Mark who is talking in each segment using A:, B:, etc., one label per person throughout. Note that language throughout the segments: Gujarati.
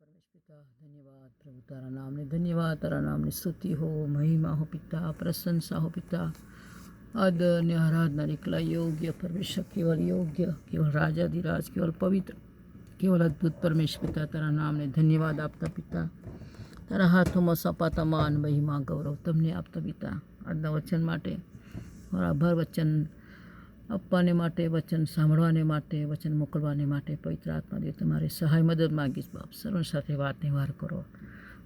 A: પરમેશ પિતા, ધન્યવાદ પ્રભુ તારા નામને, ધન્યવાદ તારા નામની. સ્તુતિ હો, મહિમા હો પિતા, પ્રશંસા હો પિતા. આદર અને આરાધના નીકળા યોગ્ય પરમેશ્વર કેવલ યોગ્ય, કેવલ રાજાધિરાજ કેવલ પવિત્ર, કેવલ અદ્ભુત પરમેશ પિતા તારા નામને ધન્યવાદ આપતા પિતા. તારા હાથોમાં સપાતા માન, મહિમા, ગૌરવ તમને આપતા પિતા. આજના વચન માટે મારા આભાર વચન આપવાને માટે, વચન સાંભળવાને માટે, વચન મોકલવાને માટે પવિત્ર આત્માદેવ તમારે સહાય મદદ માગીશ બાપ. સર્વ સાથે વાત વ્યવહાર કરો.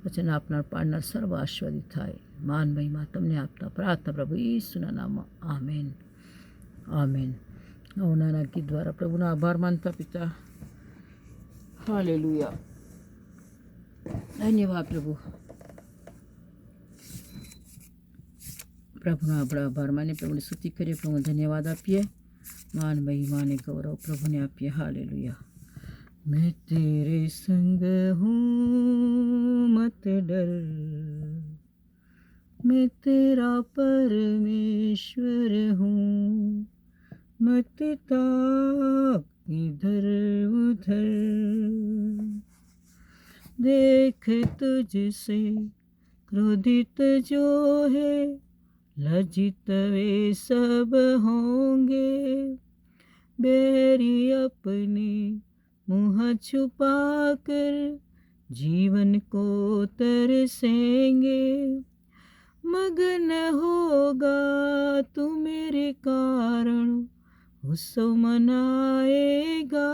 A: વચન આપનાર, પાડનાર સર્વ આશ્વાદિત થાય. માન, મહિમા તમને આપતા પ્રાર્થના પ્રભુ ઈસુના નામમાં. આમેન. આમેન. આવો નાના ગીત દ્વારા પ્રભુના આભાર માનતા પિતા. હાલેલુયા. ધન્યવાદ પ્રભુ. પ્રભુના આપણે આભાર માની પ્રભુને સ્તુતિ કરીએ પ્રભુ ધન્યવાદ આપીએ માન મહિમાને ગૌરવ પ્રભુને આપીએ હાલેલુયા मैं तेरे संग हूँ मत डर मैं तेरा परमेश्वर हूँ मत ताक इधर उधर देख तुझसे क्रोधित जो है लज्जित वे सब होंगे। बेरी अपने मुँह छुपा कर जीवन को तरसेंगे। मगन होगा तू मेरे कारण उत्सव मनाएगा।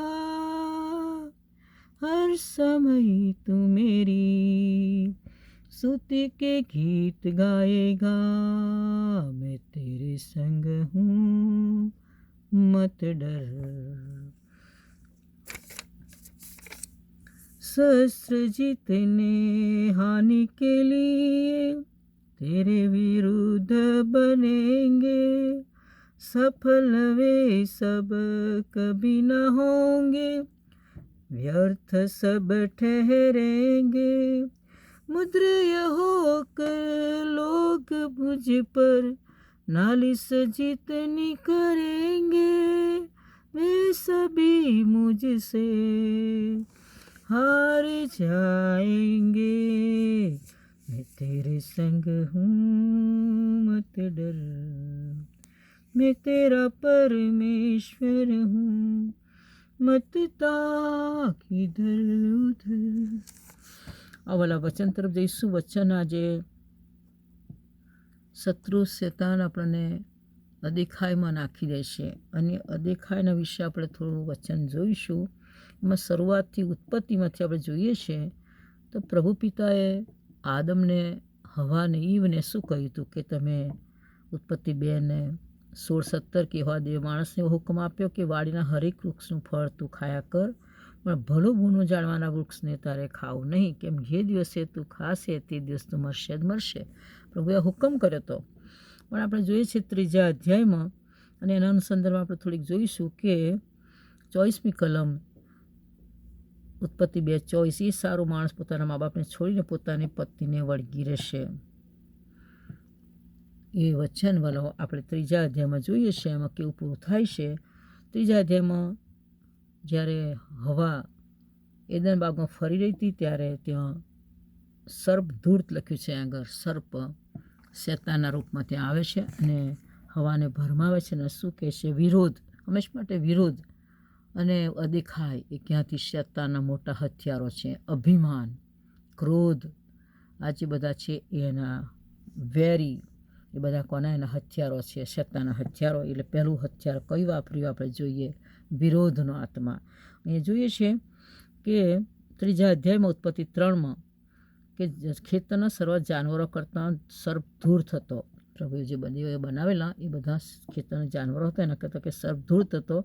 A: हर समय तू मेरी स्तुति के गीत गाएगा, मैं तेरे संग हूँ, मत डर। सहस्र जीतने, हानि के लिए तेरे विरुद्ध बनेंगे, सफल वे सब कभी न होंगे, व्यर्थ सब ठहरेंगे। मुद्रय होकर लोग मुझ पर नालिश जितनी करेंगे, वे सभी मुझसे हार जाएँगे। मैं तेरे संग हूँ, मत डर। मैं तेरा परमेश्वर हूँ, मत ताक इधर उधर વાલા વચન તરફ જઈશું. વચન આજે શત્રુ શેતાન આપણને અદેખાઈમાં નાખી દેશે અને અદેખાઈના વિશે આપણે થોડું વચન જોઈશું. એમાં શરૂઆતથી ઉત્પત્તિમાંથી આપણે જોઈએ છે તો પ્રભુ પિતાએ આદમને, હવાને, ઈવને શું કહ્યું હતું કે તમે ઉત્પત્તિ બેને સોળ, સત્તર કહેવા દે, માણસને હુકમ આપ્યો કે વાડીના હરેક વૃક્ષનું ફળ તું ખાયા કર. પણ ભલો ભૂનું જાણવાના વૃક્ષને તારે ખાવું નહીં. કેમ જે દિવસે તું ખાશે તે દિવસ તું મરશે જ મરશે. પ્રભુએ હુકમ કર્યો હતો પણ આપણે જોઈએ છીએ ત્રીજા અધ્યાયમાં અને એના અનુસંધાનમાં આપણે થોડીક જોઈશું કે ચોવીસમી કલમ ઉત્પત્તિ બે ચોઈસ એ સારો માણસ પોતાના મા બાપને છોડીને પોતાની પત્નીને વળગી રહેશે. એ વચન વાલો આપણે ત્રીજા અધ્યાયમાં જોઈએ છીએ એમાં કેવું પૂરું થાય છે. ત્રીજા અધ્યાયમાં જ્યારે હવા એદન બાગમાં ફરી રહી હતી, ત્યારે ત્યાં સર્પ ધૂર્ત લખ્યું છે આગળ. સર્પ શેતાના રૂપમાં ત્યાં આવે છે અને હવાને ભરમાવે છે અને શું કહે છે? વિરોધ. હંમેશ માટે વિરોધ. અને અદેખાય એ ક્યાંથી શેતાના મોટા હથિયારો છે? અભિમાન. ક્રોધ. આ જે બધા છે એના વેરી, એ બધા કોના એના હથિયારો છે? શેતાના હથિયારો. એટલે પહેલું હથિયાર કયું વાપર્યું આપણે જોઈએ? વિરોધનો આત્મા. એ જોઈએ છે કે ત્રીજા અધ્યાયમાં ઉત્પત્તિ ત્રણમાં કે ખેતરના સર્વ જાનવરો કરતાં સર્પ ધૂર થતો. પ્રભુએ જે બંદીઓએ બનાવેલા એ બધા ખેતરના જાનવરો હતા. એના કરતાં કે સર્પ ધૂર થતો.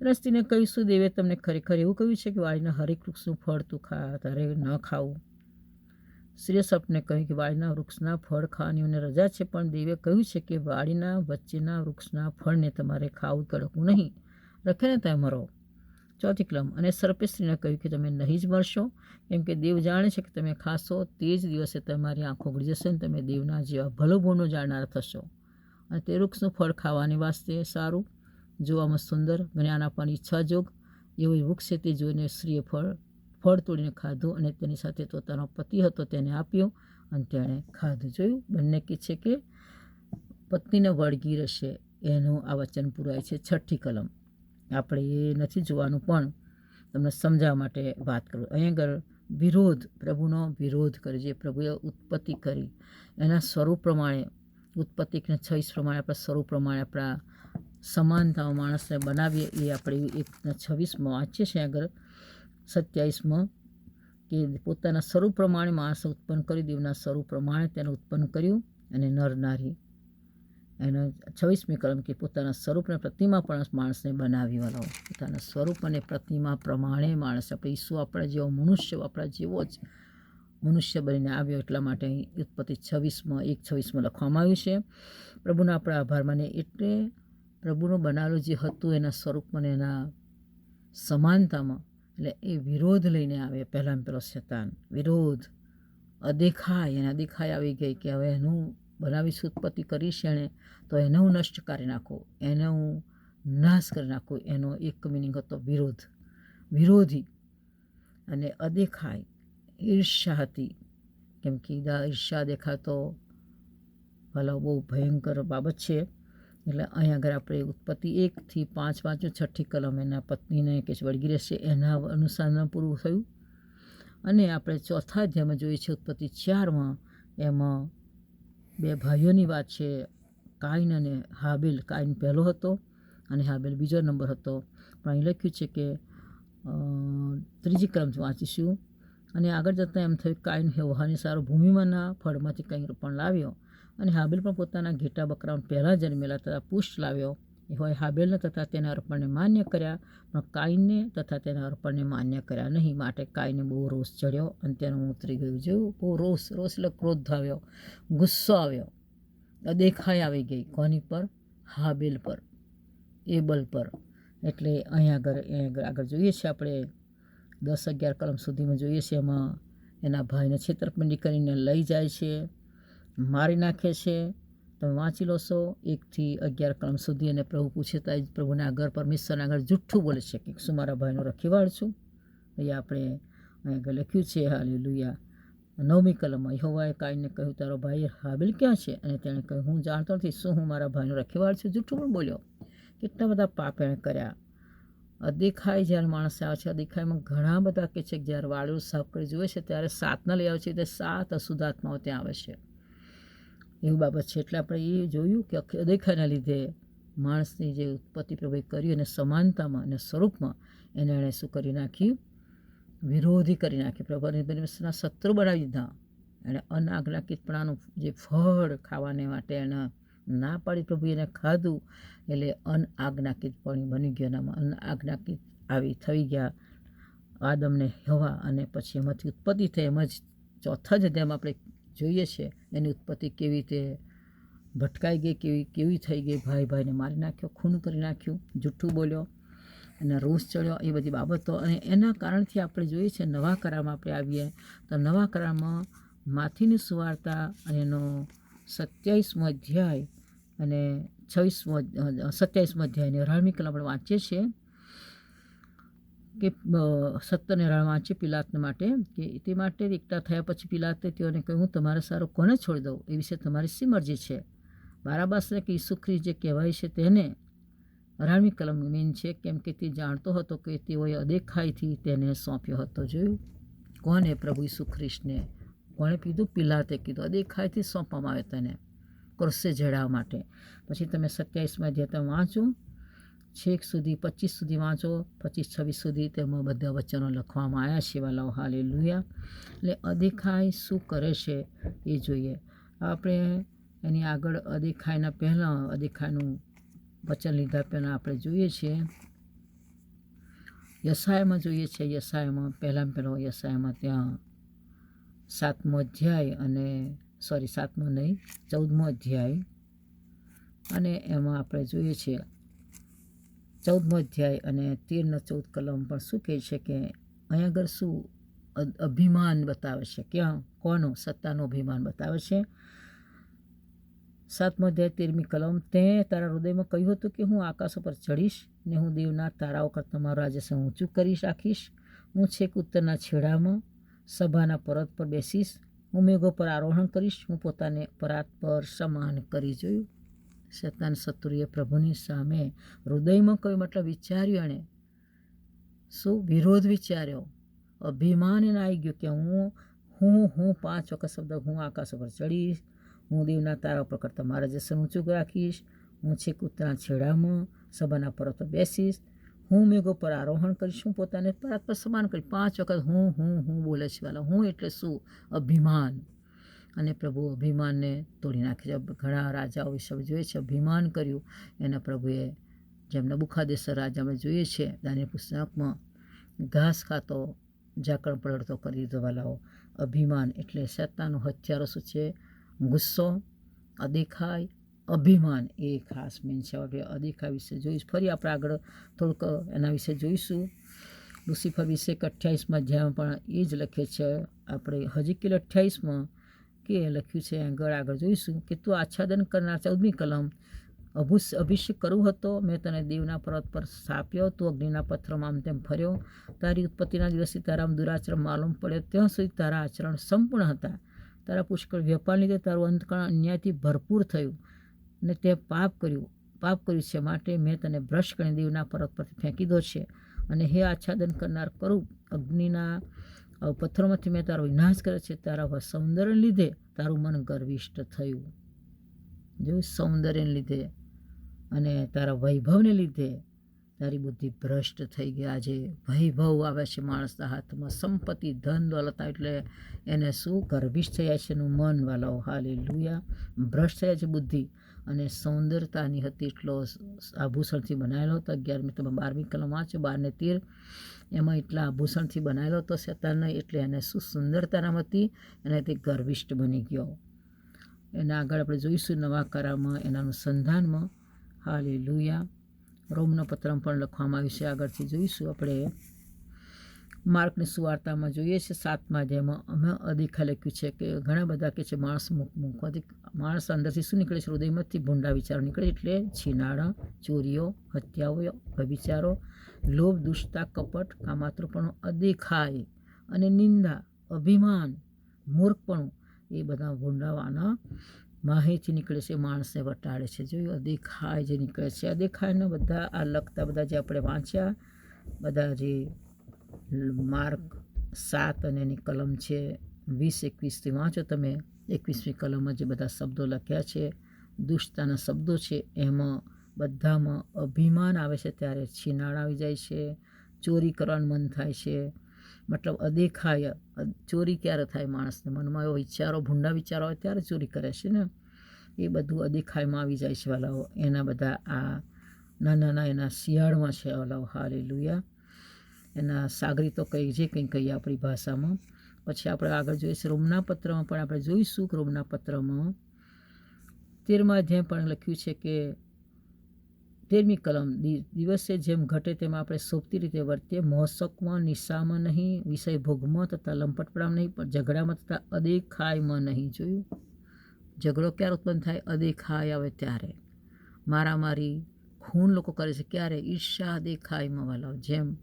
A: અને સ્ત્રીને કહ્યું, શું દેવે તમને ખરેખર એવું કહ્યું છે કે વાડીના હરેક વૃક્ષનું ફળ તું ખા, તારે ન ખાવું? સ્ત્રીએ સપને કહ્યું કે, વાડીના વૃક્ષના ફળ ખાવાની મને રજા છે, પણ દેવે કહ્યું છે કે વાડીના વચ્ચેના વૃક્ષના ફળને તમારે ખાવું કડકવું નહીં. રખે ને તમે મરો. ચોથી ક્રમ અને સર્પેશ્રીને કહ્યું કે તમે નહીં જ મરશો? કેમ કે દેવ જાણે છે કે તમે ખાશો, તે જ દિવસે તમારી આંખો ઉગડી જશે ને તમે દેવના જેવા ભલો જાણનાર થશો. અને તે વૃક્ષનું ફળ ખાવાની વાસ્તે સારું, જોવામાં સુંદર, જ્ઞાન આપવાની ઈચ્છા જોગ. એવું વૃક્ષ છે તે જોઈને સ્ત્રીએ ફળ ફળ તોડીને ખાધું અને તેની સાથે પોતાનો પતિ હતો તેને આપ્યો અને તેણે ખાધું. જોયું? બંને કહે છે કે પત્નીને વળગી રહેશે એનું આ વચન પુરાય છે છઠ્ઠી કલમ. આપણે એ નથી જોવાનું, પણ તમને સમજાવવા માટે વાત કરું. અહીં આગળ વિરોધ, પ્રભુનો વિરોધ કરે જે પ્રભુએ ઉત્પત્તિ કરી. એના સ્વરૂપ પ્રમાણે, ઉત્પત્તિને છવ્વીસ પ્રમાણે આપણા સ્વરૂપ પ્રમાણે આપણા સમાનતાઓ માણસને બનાવીએ, એ આપણે એકના છવ્વીસમાં વાંચીએ છીએ આગળ. સત્યાવીસમાં કે પોતાના સ્વરૂપ પ્રમાણે માણસે ઉત્પન્ન કરી દેવના સ્વરૂપ પ્રમાણે તેને ઉત્પન્ન કર્યું અને નર નારી. એનો છવ્વીસમી કલમ કે પોતાના સ્વરૂપને પ્રતિમા પણ માણસને બનાવી વાળો પોતાના સ્વરૂપ અને પ્રતિમા પ્રમાણે માણસ આપણે ઈસુ આપણા જેવો મનુષ્ય આપણા જેવો જ મનુષ્ય બનીને આવ્યો એટલા માટે અહીં ઉત્પત્તિ છવ્વીસમાં, એક છવ્વીસમાં લખવામાં આવ્યું છે. પ્રભુના આપણા આભાર માને એટલે પ્રભુનું બનાવેલું જે હતું એના સ્વરૂપમાં એના સમાનતામાં, એટલે એ વિરોધ લઈને આવે પહેલાં પહેલો શેતાન, વિરોધ, અદેખાય, એના દેખાય આવી ગઈ કે હવે એનું બનાવીશ ઉત્પત્તિ કરીશ એણે, તો એને હું નષ્ટ કરી નાખું. એને હું નાશ કરી નાખું. એનો એક મિનિંગ હતો વિરોધ. વિરોધી. અને અદેખાય. ઈર્ષા હતી. કેમ કે ઈર્ષા દેખાતો ભલા બહુ ભયંકર બાબત છે. એટલે અહીં આગળ આપણે ઉત્પત્તિ એકથી પાંચ પાંચ, છઠ્ઠી કલમ એના પત્નીને કે વળગી રહેશે. એના અનુસંધાન પૂરું થયું. અને આપણે ચોથા અધ્યાયમાં જોઈએ છીએ ઉત્પત્તિ ચારમાં. એમાં બે ભાઈઓની વાત છે કાઇન અને હાબિલ. કાઇન પહેલો હતો અને હાબિલ બીજો નંબર હતો. પણ અહીં લખ્યું છે કે ત્રીજી ક્રમ વાંચીશું. અને આગળ જતાં એમ થયું કાઇન હેવહાની સારો ભૂમિમાંના ફળમાંથી કંઈ પણ લાવ્યો. અને હાબિલ પણ પોતાના ઘેટા બકરાઓ પહેલાં જન્મેલા તથા પુષ્ટ લાવ્યો. હોય હાબેલને તથા તેના અર્પણને માન્ય કર્યા, પણ કાઈનને તથા તેના અર્પણને માન્ય કર્યા નહીં. માટે કાઈને બહુ રોષ ચડ્યો અને તેનું ઉતરી ગયું. જેવું બહુ રોષ રોષ એટલે ક્રોધ આવ્યો ગુસ્સો આવ્યો. દેખાઈ આવી ગઈ કોની પર? હાબેલ પર, એબલ પર. એટલે અહીંયા આગળ આગળ આગળ જોઈએ છીએ આપણે. દસ અગિયાર કલમ સુધીમાં જોઈએ છીએ એમાં. એના ભાઈને છેતરપિંડી કરીને લઈ જાય છે, મારી નાખે છે. તમે વાંચી લો છો. એકથી અગિયાર કલમ સુધી અને પ્રભુ પૂછે જ પ્રભુના આગળ પરમેશ્વરના આગળ જુઠ્ઠું બોલે છે. કે શું મારા ભાઈનો રખીવાળ છું? એ આપણે આગળ લખ્યું છે હાલી લુયા નવમી કલમમાં યહોવાએ કાઈને કહ્યું, તારો ભાઈ હાબિલ ક્યાં છે? અને તેણે કહ્યું, હું જાણતો નથી શું હું મારા ભાઈનો રખીવાળ છું. જુઠ્ઠું પણ બોલ્યો. કેટલા બધા પાપ એણે કર્યા. અદેખાય જ્યારે માણસ આવે છે અદેખાઈમાં ઘણા બધા કે છે કે જ્યારે વાળું સાફ કરી જુએ છે, ત્યારે સાતના લઈ આવે છે તે સાત અશુદ્ધાત્માઓ ત્યાં આવે છે. એવું બાબત છે. એટલે આપણે એ જોયું કે અદેખાના લીધે માણસની જે ઉત્પત્તિ પ્રભુએ કરી અને સમાનતામાં અને સ્વરૂપમાં એને એણે શું કરી નાખ્યું? વિરોધી કરી નાખી પ્રભુની શત્રુ બનાવી દીધા. એણે અનાજ્ઞાકિતપણાનું જે ફળ ખાવાને માટે એણે ના પાડી પ્રભુ એને ખાધું. એટલે અનઆજ્ઞાકિતપણી બની ગયો. એનામાં અનઆજ્ઞાકિત આવી થઈ ગયા આદમને હવા અને પછી એમાંથી ઉત્પત્તિ થઈ એમ જ ચોથા જ અધ્યાયમાં આપણે જોઈએ છે, એની ઉત્પત્તિ કેવી રીતે ભટકાઈ ગઈ, કેવી કેવી થઈ ગઈ, ભાઈ ભાઈને મારી નાખ્યો, ખૂન કરી નાખ્યું જૂઠું બોલ્યો એના રોષ ચડ્યો, એ બધી બાબતો. અને એના કારણથી આપણે જોઈએ છે, નવા કરારમાં આપણે આવીએ, તો નવા કરારમાં માથીની સુવાર્તા અને એનો સત્યાવીસમો અધ્યાય અને છવ્વીસમો સત્યાવીસમો અધ્યાયની અઢારમી કલમ આપણે વાંચીએ છીએ. કે સત્તર નિરાળમાં છે પિલાતને માટે, કે તે માટે એકઠા થયા પછી પિલાતે તેઓને કહ્યું તમારે સારું કોને છોડી દઉં? એ વિશે તમારી શી મરજી છે? બારાબાસને કે ઈસુખ્રી જે કહેવાય છે તેને અઢારમી કલમ મીન છે, કેમ કે તે જાણતો હતો કે તેઓએ અદેખાઈથી તેને સોંપ્યો હતો. જોયું? કોને પ્રભુ ઈસુ કોણે કીધું? પિલાતે કીધું. અદેખાઈથી સોંપવામાં આવે તેને ક્રોસે જડાવવા માટે. પછી તમે સત્યાવીસમાં જે તમે વાંચો. છેક સુધી, પચીસ સુધી વાંચો, પચીસ, છવ્વીસ સુધી તેમાં બધા વચનો લખવામાં આવ્યા. છે વાલાઓ હાલે લુયા એટલે અદેખાઈ શું કરે છે એ જોઈએ. આપણે એની આગળ અદેખાઈના પહેલાં અદેખાઈનું વચન લીધા પહેલાં આપણે જોઈએ છીએ. યસાયમાં જોઈએ છીએ. યસાયમાં પહેલાં પહેલો યસાયમાં ત્યાં સાતમો અધ્યાય અને સોરી સાતમો નહીં, ચૌદમો અધ્યાય. અને એમાં આપણે જોઈએ છીએ ચૌદમો અધ્યાય અને તેરનો ચૌદ કલમ. પણ શું કહે છે કે અહીં આગળ શું અભિમાન બતાવે છે? ક્યાં? કોનું? સત્તાનું અભિમાન બતાવે છે. સાતમો અધ્યાય, તેરમી કલમ. તે તારા હૃદયમાં કહ્યું હતું કે હું આકાશ ઉપર ચડીશ ને હું દેવના તારાઓ કરતાં મારું રાજ્ય ઊંચું કરી રાખીશ હું છેક ઉત્તરના છેડામાં સભાના પરત પર બેસીશ. હું મેઘો પર આરોહણ કરીશ. હું પોતાને પરાત પર સમાન કરી જોયું. શેતાન શત્રુએ પ્રભુની સામે હૃદયમાં કોઈ મતલબ વિચાર્યું એણે? શું વિરોધ વિચાર્યો? અભિમાન એને આવી ગયો કે હું હું હું પાંચ વખત શબ્દ હું આકાશ ઉપર ચડીશ, હું દેવના તારા ઉપર કરતાં મારા જસન ઊંચું રાખીશ, હું છે કૂતરા છેડામાં સભાના પર્વત પર બેસીશ, હું મેઘો પર આરોહણ કરીશ, હું પોતાને પરાત પર સમાન કરીશ. પાંચ વખત હું હું હું બોલે છે વાલા, હું એટલે શું? અભિમાન. અને પ્રભુ અભિમાનને તોડી નાખે છે. ઘણા રાજાઓ વિશે જોઈએ છે, અભિમાન કર્યું. એના પ્રભુએ જેમ નબુખાદેસર રાજા આપણે જોઈએ છે દાની પુસ્તકમાં ઘાસ ખાતો, ઝાકળ પલળતો કરી દેવાલાઓ. અભિમાન એટલે શેતાનો હથિયારો શું છે? ગુસ્સો અદેખાય અભિમાન એ ખાસ મેન છે. આપણે અદેખાય વિશે જોઈશ. ફરી આપણે આગળ થોડુંક એના વિશે જોઈશું. લુસિફર વિશે અઠ્યાવીસમાં જ્યાં પણ એ જ લખે છે. આપણે હજી કિલ અઠ્યાવીસમાં કે લખ્યું છે આગળ આગળ જોઈશું કે તું આચ્છાદન કરનાર ચૌદમી કલમ. અભુષ અભિષેક કરવું હતો. મેં તને દેવના પર્વત પર સ્થાપ્યો. તું અગ્નિના પથ્થરમાં આમ તેમ ફર્યો. તારી ઉત્પત્તિના દિવસથી તારા દુરાચરણ માલુમ પડ્યો. ત્યાં સુધી તારા આચરણ સંપૂર્ણ હતા. તારા પુષ્કળ વેપાર લીધે તારું અંતકરણ અન્યાયથી ભરપૂર થયું અને તે પાપ કર્યું. પાપ કર્યું છે માટે મેં તને ભ્રષ્ટ કરીને દેવના પર્વત પરથી ફેંકી દો છે. અને હે આચ્છાદન કરનાર કરું અગ્નિના પથ્થરોમાંથી મેં તારો વિનાશ કર્યો છે, તારા સૌંદર્યને લીધે તારું મન ગર્વિષ્ઠ થયું. જોયું સૌંદર્યને લીધે અને તારા વૈભવને લીધે તારી બુદ્ધિ ભ્રષ્ટ થઈ ગઈ. આજે વૈભવ આવે છે માણસના હાથમાં. સંપત્તિ, ધન, દોલત એટલે એને શું? ગર્ભિષ્ઠ થયા છે એનું મન વાલાઓ. હાલે લુયા ભ્રષ્ટ થયા છે બુદ્ધિ. અને સૌંદર્યતાની હતી એટલો આભૂષણથી બનાવેલો હતો. અગિયારમી તમે બારમી કલમ વાંચો, બારને તેર. એમાં એટલા આભૂષણથી બનાવેલો હતો શેતાનને, એટલે એને શું સુંદરતાનામ હતી, અને તે ગર્વિષ્ઠ બની ગયો. એના આગળ આપણે જોઈશું નવા કરામાં એના અનુસંધાનમાં. હાલે લુયા રોમનો પત્રમ પણ લખવામાં આવ્યું છે. આગળથી જોઈશું આપણે માર્કની સુવાર્તામાં જોઈએ છે સાતમા જેમાં અમે અધિખા લખ્યું છે કે ઘણા બધા કે છે, માણસ મૂકવાથી માણસ અંદરથી શું નીકળે છે? હૃદયમાંથી ભૂંડા વિચારો નીકળે એટલે છીનાળા, ચોરીઓ, હત્યાઓ વ્યભિચારો લોભ, દુષ્ટતા, કપટ કામાતૃપણું અદેખાય અને નિંદા, અભિમાન, મૂર્ખપણું એ બધા ભૂંડાવાના માહિતી નીકળે છે, માણસને વટાડે છે. જોયું અદેખાય જે નીકળે છે અદેખાયને બધા આ લખતા, બધા જે આપણે વાંચ્યા, બધા જે માર્ક સાત અને એની કલમ છે વીસ, એકવીસથી વાંચો તમે એકવીસમી કલમમાં જે બધા શબ્દો લખ્યા છે, દુષ્ટતાના શબ્દો છે, એમાં બધામાં અભિમાન આવે છે, ત્યારે છીનાળ આવી જાય છે, ચોરી કરવાનું મન થાય છે. મતલબ અદેખાય ચોરી ક્યારે થાય માણસને? મનમાં એવો વિચારો, ભૂંડા વિચારો હોય ત્યારે ચોરી કરે છે ને? એ બધું અદેખાયમાં આવી જાય છે વાલાઓ. એના બધા આ નાના નાના એના શિયાળમાં છે વાલાઓ. હાલે લુયા એના સાગરીતો કંઈ જે કંઈ કહીએ આપણી ભાષામાં. પછી આપણે આગળ જોઈશું રોમના પત્રમાં, પણ આપણે જોઈશું કે રોમના પત્રમાં તેરમા અધ્યાય પણ લખ્યું છે કે તેરમી કલમ દિવસે જેમ ઘટે તેમ આપણે સોંપતી રીતે વર્તીએ મોસકમાં નિશામાં નહીં વિષય ભોગમાં તથા લંપટપડામાં નહીં, પણ ઝઘડામાં તથા અદેખાયમાં નહીં. જોયું? ઝઘડો ક્યારે ઉત્પન્ન થાય? અદેખાય આવે ત્યારે. મારામારી, ખૂન લોકો કરે છે ક્યારે? ઈર્ષા દેખાયમાં વાલાવ જેમ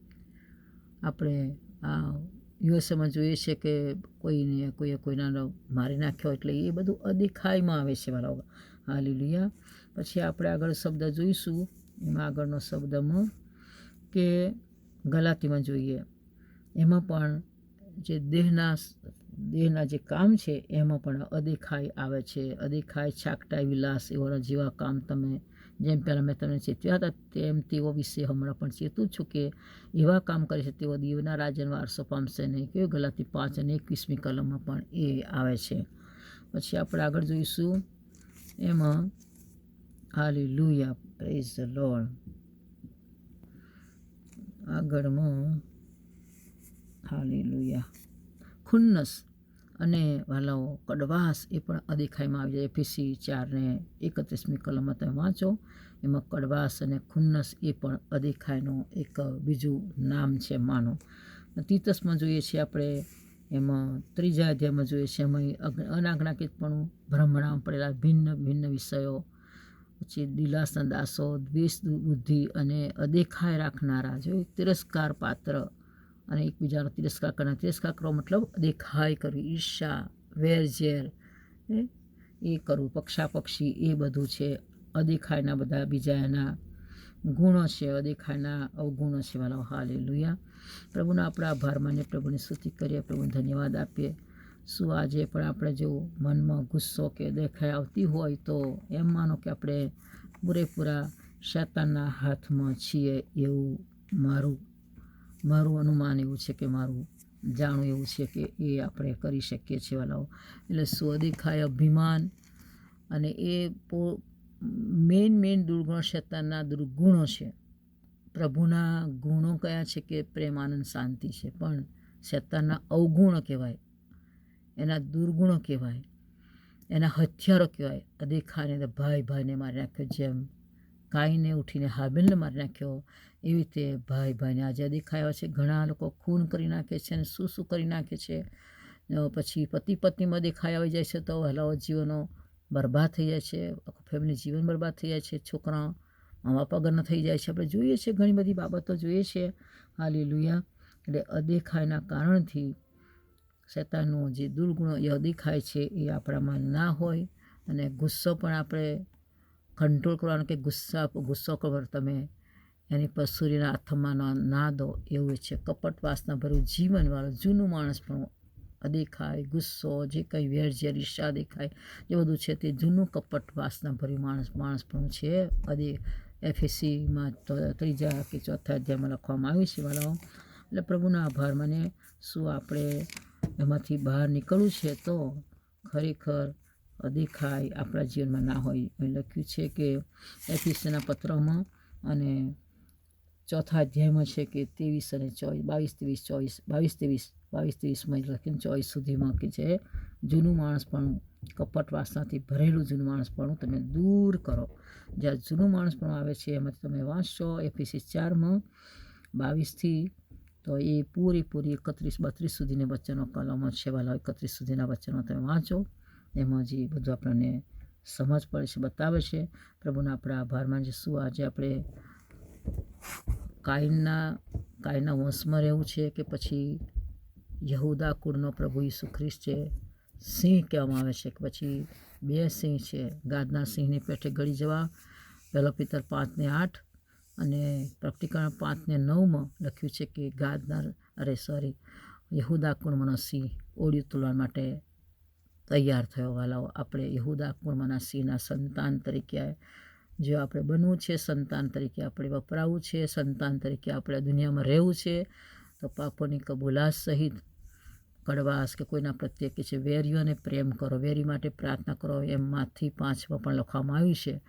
A: આપણે આ યુએસએમાં જોઈએ છે કે કોઈને કોઈએ કોઈના મારી નાખ્યો એટલે એ બધું અદિખાઈમાં આવે છે મારા હાલી લુયા પછી આપણે આગળ શબ્દ જોઈશું. એમાં આગળનો શબ્દમાં કે ગલાતીમાં જોઈએ. એમાં પણ જે દેહના દેહના જે કામ છે, એમાં પણ અદિખાઈ આવે છે. અદિખાઈ છાકટાઈ વિલાસ એવાના જેવા કામ તમે જેમ પહેલાં મેં તમને ચેત્યા હતા, તેમ તેઓ વિશે હમણાં પણ ચેતું છું કે એવા કામ કરે છે, તેઓ દીવના રાજન વારસો પામશે નહીં. કે ગલાતી પાંચ અને એકવીસમી કલમમાં પણ એ આવે છે. પછી આપણે આગળ જોઈશું. એમાં hallelujah praise the lord આગળમાં હાલી લુયા ખુન્નસ અને વાલાઓ કડવાસ એ પણ અદેખાઈમાં આવી જાય. એફીસી ચારને એકત્રીસમી કલમમાં તમે વાંચો, એમાં કડવાસ અને ખુન્નસ એ પણ અદેખાઈનું એક બીજું નામ છે માનો. તીતસમાં જોઈએ છીએ આપણે, એમાં ત્રીજા અધ્યાયમાં જોઈએ છીએ એમાં અનાજ્ઞાકિતપણું ભ્રમણામાં પડેલા ભિન્ન ભિન્ન વિષયો, પછી દિલાસના દાસો, દ્વેષ બુદ્ધિ અને અદેખાય રાખનારા, જો તિરસ્કાર પાત્ર અને એકબીજાનો તિરસ્કાર કરનાર તિરસ્કાર કરવો મતલબ દેખાય કરવી ઈર્ષા વેરઝેર એ કરવું, પક્ષાપક્ષી, એ બધું છે. અદેખાયના બધા બીજા એના ગુણો છે, અદેખાયના અવગુણો છે વાલા. હાલે લુયા પ્રભુના આપણા આભાર માનીએ પ્રભુની સ્તુતિ કરીએ, પ્રભુને ધન્યવાદ આપીએ. શું આજે પણ આપણે જો મનમાં ગુસ્સો કે દેખાય આવતી હોય તો એમ માનો કે આપણે પૂરેપૂરા શેતાનના હાથમાં છીએ એવું મારું મારું અનુમાન એવું છે કે મારું જાણવું એવું છે કે એ આપણે કરી શકીએ છીએ વાલાઓ. એટલે સ્વદેખાય અભિમાન અને એ પો મેઇન મેઇન દુર્ગુણ શૈતાનના દુર્ગુણો છે. પ્રભુના ગુણો કયા છે કે પ્રેમાનંદ શાંતિ છે. પણ શૈતાનના અવગુણો કહેવાય, એના દુર્ગુણો કહેવાય, એના હથિયારો કહેવાય. અદેખાને ભાઈ ભાઈને મારી નાખ્યો જેમ. કાઈને ઉઠીને હાબેલને મારી નાખ્યો. એવી રીતે ભાઈ ભાઈને આજે દેખાયો છે. ઘણા લોકો ખૂન કરી નાખે છે અને શું શું કરી નાખે છે. પછી પતિ પત્નીમાં દેખાઈ આવી જાય છે તો હલાવો જીવનો બરબાદ થઈ જાય છે. આખું ફેમિલી જીવન બરબાદ થઈ જાય છે. છોકરા મા બાપ વગરના થઈ જાય છે. આપણે જોઈએ છીએ ઘણી બધી બાબતો જોઈએ છીએ હાલી લુયા એટલે અદેખાયના કારણથી શૈતાનનો જે દુર્ગુણો એ અદેખાય છે એ આપણામાં ના હોય અને ગુસ્સો પણ આપણે કંટ્રોલ કરવાનો કે ગુસ્સા, ગુસ્સો કરો તમે એની પર સૂર્યના આથમમાં ના દો એવું છે. કપટ વાસના ભર્યું જીવનવાળું, જૂનું માણસ પણ અદેખાય, ગુસ્સો જે કંઈ વેર ઝેર ઈર્ષા દેખાય જે બધું છે તે જૂનું કપટ વાસના ભર્યું માણસ માણસ પણ છે. અદે એફએસસીમાં ત્રીજા કે ચોથા અધ્યાયમાં લખવામાં આવ્યું છે વાળાઓ એટલે પ્રભુના આભાર. મને શું આપણે એમાંથી બહાર નીકળવું છે તો ખરેખર દેખાય આપણા જીવનમાં ના હોય. લખ્યું છે કે એફિસના પત્રમાં અને ચોથા અધ્યાયમાં છે કે ત્રેવીસ અને ચોવીસ, બાવીસ, ત્રેવીસ, ચોવીસ, બાવીસ, ત્રેવીસ, બાવીસ ત્રેવીસમાં લખીને ચોવીસ સુધીમાં કે છે, જૂનું માણસ પણ કપટ વાસનાથી ભરેલું જૂનું માણસ પણ તમે દૂર કરો. જ્યાં જૂનું માણસ પણ આવે છે, એમાંથી તમે વાંચશો એફીસી ચારમાં, બાવીસથી, તો એ પૂરેપૂરી એકત્રીસ, બત્રીસ સુધીની વચ્ચેનો કલમ છે, વાલા એકત્રીસ સુધીના વચ્ચેનો તમે વાંચો. એમાં જે બધું આપણને સમજ પડે છે, બતાવે છે. પ્રભુના આપણા આભાર માનીએ શું આજે આપણે કાયનના કાયના વંશમાં રહેવું છે કે પછી યહુદા કુળનો પ્રભુ ઈસુ ખ્રિસ્ત છે? સિંહ કહેવામાં આવે છે કે પછી બે સિંહ છે. ગાદના સિંહની પેઠે ગળી જવા, પહેલો પિત્તર પાંચને આઠ અને પ્રકટીકરણ પાંચને નવમાં લખ્યું છે કે ગાદના, અરે સોરી, યહુદા કુળમાંનો સિંહ ઓળી તુલવા માટે તૈયાર થયો. વાલાઓ આપણે યહુદા કુળમાંના સિંહના સંતાન તરીકે જો આપણે બનવું છે, સંતાન તરીકે આપણે વપરાવું છે, સંતાન તરીકે આપણે દુનિયામાં રહેવું છે, તો પાપોની કબૂલાશ સહિત કડવાશ કે કોઈના પ્રત્યે કે છે વેરીઓને પ્રેમ કરો, વેરી માટે પ્રાર્થના કરો, એમમાંથી પાંચમાં પણ લખવામાં આવ્યું છે.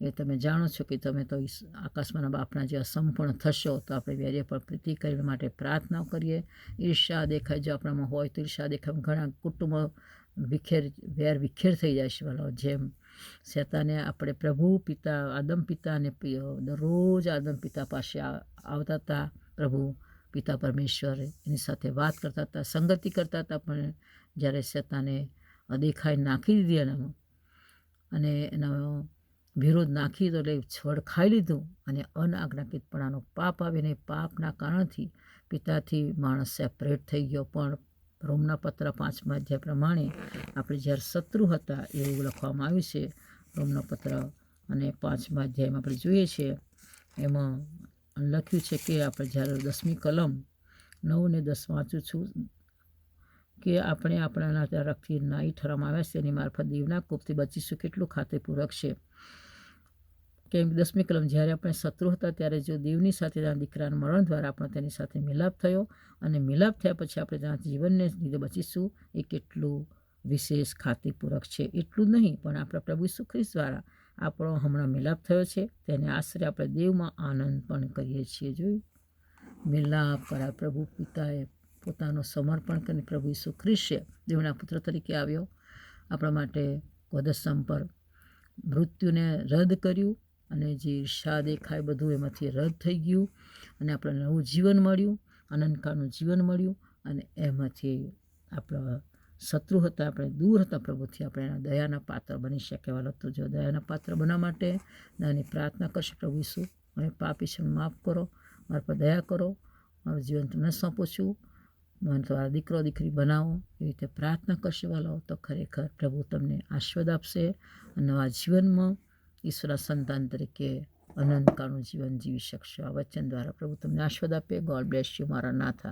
A: એ તમે જાણો છો કે તમે તો આકાશમાંના બાપના જે અસંપૂર્ણ થશો, તો આપણે વેરીએ પર પ્રીતિ કરવા માટે પ્રાર્થના કરીએ. ઈર્ષા દેખાય જો આપણામાં હોય તો ઈર્ષા દેખાય. ઘણા કુટુંબ વિખેર, વેર વિખેર થઈ જાય છે. વાલો જેમ શેતાને આપણે પ્રભુ પિતા, આદમ પિતાને દરરોજ આદમ પિતા પાસે આવતા હતા. પ્રભુ પિતા પરમેશ્વર એની સાથે વાત કરતા હતા, સંગતિ કરતા હતા, પણ જ્યારે શેતાને અદેખાઈ નાખી દીધી એનામાં અને એનો વિરોધ નાખી તો એટલે છોડ ખાઈ લીધું અને અનાજ્ઞાકિતપણાનો પાપ આવીને પાપના કારણથી પિતાથી માણસ સેપરેટ થઈ ગયો. પણ રોમના પત્ર પાંચમા અધ્યાય પ્રમાણે આપણે જ્યારે શત્રુ હતા એવું લખવામાં આવ્યું છે, રોમના પત્ર અને પાંચમા અધ્યાયમાં આપણે જોઈએ છીએ એમાં લખ્યું છે કે આપણે જ્યારે દસમી કલમ નવ ને દસ વાંચું છું કે આપણે આપણાના રખથી નાઈ ઠરવામાં આવ્યા છે, એની મારફત દીવના કોપથી બચીશું, કેટલું ખાતેપૂર્વક છે. કે દસમી કલમ જ્યારે આપણે શત્રુ હતા ત્યારે જો દેવની સાથે તેના દીકરાના મરણ દ્વારા આપણો તેની સાથે મિલાપ થયો અને મિલાપ થયા પછી આપણે તેના જીવનને લીધે બચીશું, એ કેટલું વિશેષ ખાતરીપૂર્વક છે. એટલું નહીં, પણ આપણા પ્રભુ ઈસુ ખ્રિસ્ત દ્વારા આપણો હમણાં મિલાપ થયો છે. તેને આશરે આપણે દેવમાં આનંદ પણ કરીએ છીએ. જોયું? મિલાપ કરા પ્રભુ પિતાએ પોતાનો સમર્પણ કરીને પ્રભુ ઈસુ ખ્રિસ્તે દેવના પુત્ર તરીકે આવ્યો. આપણા માટે વધસ્તંભ પર મૃત્યુને રદ કર્યું. અને જે ઈર્ષા દેખાય બધું એમાંથી રદ થઈ ગયું અને આપણને નવું જીવન મળ્યું, અનંતકાળનું જીવન મળ્યું અને એમાંથી આપણા શત્રુ હતા, આપણે દૂર હતા પ્રભુથી, આપણે એના દયાના પાત્ર બની શકેવાલા તો જો દયાના પાત્ર બનવા માટે નાની પ્રાર્થના કરશે પ્રભુ ઈસુ. મને પાપી છે માફ કરો, મારા પર દયા કરો, મારું જીવન તમને સોંપું છું મને તમારા દીકરો દીકરી બનાવો, એવી રીતે પ્રાર્થના કરશે. વાલો, તો ખરેખર પ્રભુ તમને આશીર્વાદ આપશે નવા જીવનમાં ઈશ્વરના સંતાન તરીકે અનંતકાળનું જીવન જીવી શકશો. આ વચન દ્વારા પ્રભુ તમને આશીર્વાદ આપે ગોડ બ્લેસ યુ, મારા નાથા.